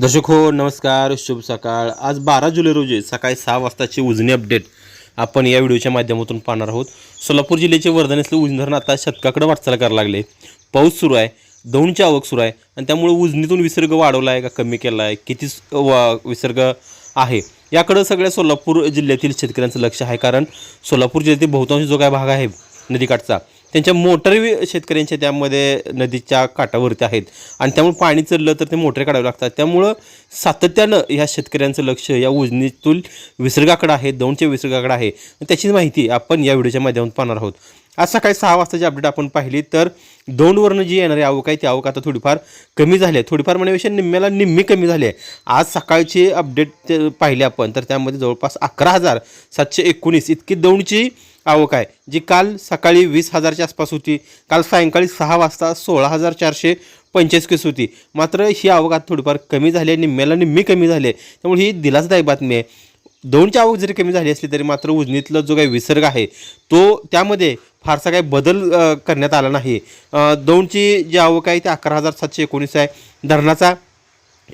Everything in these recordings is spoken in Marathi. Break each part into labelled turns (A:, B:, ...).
A: दर्शक हो नमस्कार शुभ सकाळ. आज बारा जुलै रोजी सकाळी सहा वाजताची उजनी अपडेट आपण या व्हिडिओच्या माध्यमातून पाहणार आहोत. सोलापूर जिल्ह्याचे वर्धन असलेले उजनी धरण आता शतकाकडे वाटचाल करायला लागले. पाऊस सुरू आहे दौंडची आवक सुरू आहे आणि त्यामुळे उजनीतून विसर्ग वाढवला आहे का कमी केला आहे किती वा विसर्ग आहे? याकडं सगळ्या सोलापूर जिल्ह्यातील शेतकऱ्यांचं लक्ष आहे कारण सोलापूर जिल्ह्यातील बहुतांश जो काय भाग आहे नदीकाठचा त्यांच्या मोटर शेतकऱ्यांच्या त्यामध्ये नदीच्या काठावरती आहेत. आणि त्यामुळे पाणी चढलं तर ते मोटर काढावे लागतात. त्यामुळं सातत्यानं ह्या शेतकऱ्यांचं लक्ष या उजनीतून विसर्गाकडे आहे दौंडच्या विसर्गाकडे आहे. त्याची माहिती आपण या व्हिडिओच्या माध्यमातून पाहणार आहोत. आज सकाळी सहा वाजताची अपडेट आपण पाहिली तर दौंडवरनं जी येणारी आवक आहे ती आवक आता थोडीफार कमी झाली आहे. थोडीफार म्हणण्याविषयी निम्म्याला निम्मी कमी झाली आहे. आज सकाळची अपडेट पाहिली आपण तर त्यामध्ये जवळपास अकरा हजार सातशे एकोणीस इतकी दौंडची आवक आहे जी काल सकाळी वीस हजारच्या आसपास होती. काल सायंकाळी सहा वाजता सोळा हजार चारशे पंचेचाळीस केस होती. मात्र ही आवक आता थोडीफार कमी झाली आहे निम्म्याला निम्मी कमी झाली. आहे त्यामुळे ही दिलासदायक बातमी आहे. दोनची आवक जरी कमी झाली असली तरी मात्र उजनीतला जो काही विसर्ग आहे तो त्यामध्ये फारसा काही बदल करण्यात आला नाही. दोनची जी आवक आहे ती अकरा हजार सातशे एकोणीस आहे. धरणाचा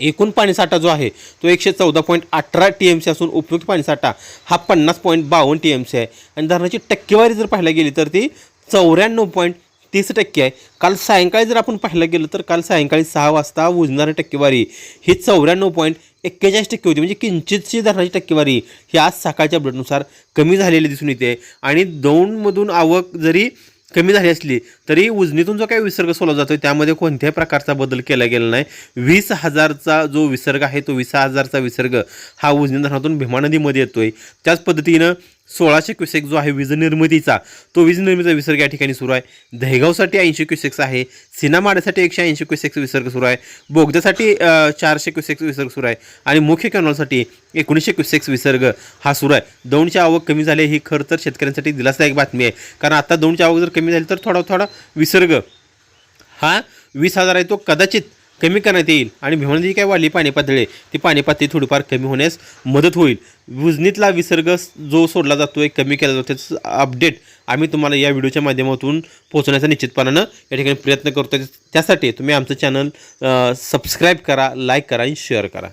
A: एकूण पाणीसाठा जो आहे तो एकशे चौदा पॉईंट अठरा टी एम सी असून उपयुक्त पाणीसाठा हा पन्नास पॉईंट बावन्न टी एम सी आहे. आणि धरणाची टक्केवारी जर पाहायला गेली तर ती चौऱ्याण्णव पॉईंट तीस टक्के आहे. काल सायंकाळी जर आपण पाहायला गेलं तर काल सायंकाळी सहा वाजता उजणारी टक्केवारी ही चौऱ्याण्णव पॉईंट एक्केचाळीस टक्के होती. म्हणजे किंचितशी धरणाची टक्केवारी ही आज सकाळच्या अपडेटनुसार कमी झालेली दिसून येते. आणि दौंडमधून आवक जरी कमी झाली असली तरी उजनीतून जो काही विसर्ग सोडला जातो त्यामध्ये कोणत्याही प्रकारचा बदल केला गेला नाही. वीस हजारचा जो विसर्ग आहे तो वीस हजारचा विसर्ग हा उजनी धरणातून भीमा नदीमध्ये येतोय. त्याच पद्धतीनं सोळाशे क्युसेक जो आहे वीज निर्मितीचा तो वीज निर्मितीचा विसर्ग या ठिकाणी सुरू आहे. दहेगावसाठी ऐंशी क्युसेक्स आहे सिनामाड्यासाठी एकशे ऐंशी क्युसेक्स विसर्ग सुरू आहे बोगद्यासाठी चारशे क्युसेक्स विसर्ग सुरू आहे आणि मुख्य कॅनॉलसाठी एकोणीसशे क्युसेक्स विसर्ग हा सुरू आहे. दौंडची आवक कमी झाली ही खरं तर शेतकऱ्यांसाठी दिलासदायक बातमी आहे. कारण आता दौंडची आवक जर कमी झाली तर थोडा थोडा विसर्ग हा वीस हजार आहे तो कदाचित कमी करण्यात येईल. आणि भिवंडी काय वाढली पाणी पातळी ती पाणी पातळी थोडीफार कमी होण्यास मदत होईल. उजनीतला विसर्ग जो सोडला जातो आहे कमी केला जातो त्याचं अपडेट आम्ही तुम्हाला या व्हिडिओच्या माध्यमातून पोहोचण्याचा निश्चितपणानं या ठिकाणी प्रयत्न करतो त्यासाठी तुम्ही आमचं चॅनल सबस्क्राईब करा लाईक करा आणि शेअर करा.